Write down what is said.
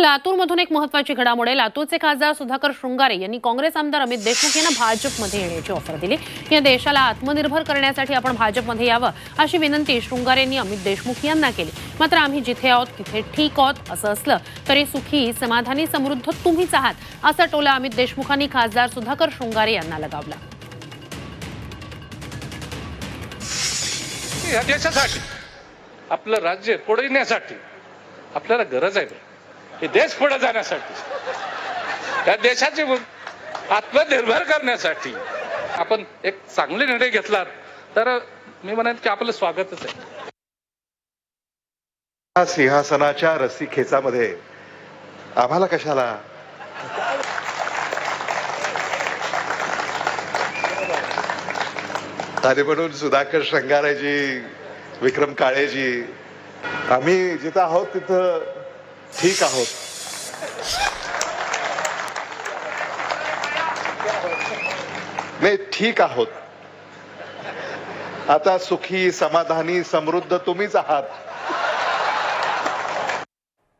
लातूरमधून एक महत्वाची घडामोड आहे. लातूरचे खासदार सुधाकर शृंगारे यांनी काँग्रेस आमदार अमित देशमुख यांना भाजपमध्ये येण्याची ऑफर दिली. या देशाला आत्मनिर्भर करण्यासाठी आपण भाजपमध्ये यावं अशी विनंती शृंगारे यांनी अमित देशमुख यांना केली. मात्र आम्ही जिथे आहोत तिथे ठीक आहोत असं असलं तरी सुखी समाधानी समृद्ध तुम्हीच आहात असा टोला अमित देशमुखांनी खासदार सुधाकर शृंगारे यांना लगावला. या देशासाठी आपलं राज्य पुढे आपल्याला गरज आहे बरं. हे देश पुढे जाण्यासाठी. या देशाचे आत्मनिर्भर करण्यासाठी. आपण एक चांगले निर्णय घेतला तर मी म्हणेन की आपलं स्वागतच आहे. सिंहासनाच्या रस्सी खेचामध्ये आम्हाला कशाला? आणि म्हणून सुधाकर शृंगारेजी विक्रम काळेजी आम्ही जिथं आहोत तिथं ठीक आहोत. नाही ठीक आहोत. आता सुखी समाधानी समृद्ध तुम्हीच आहात.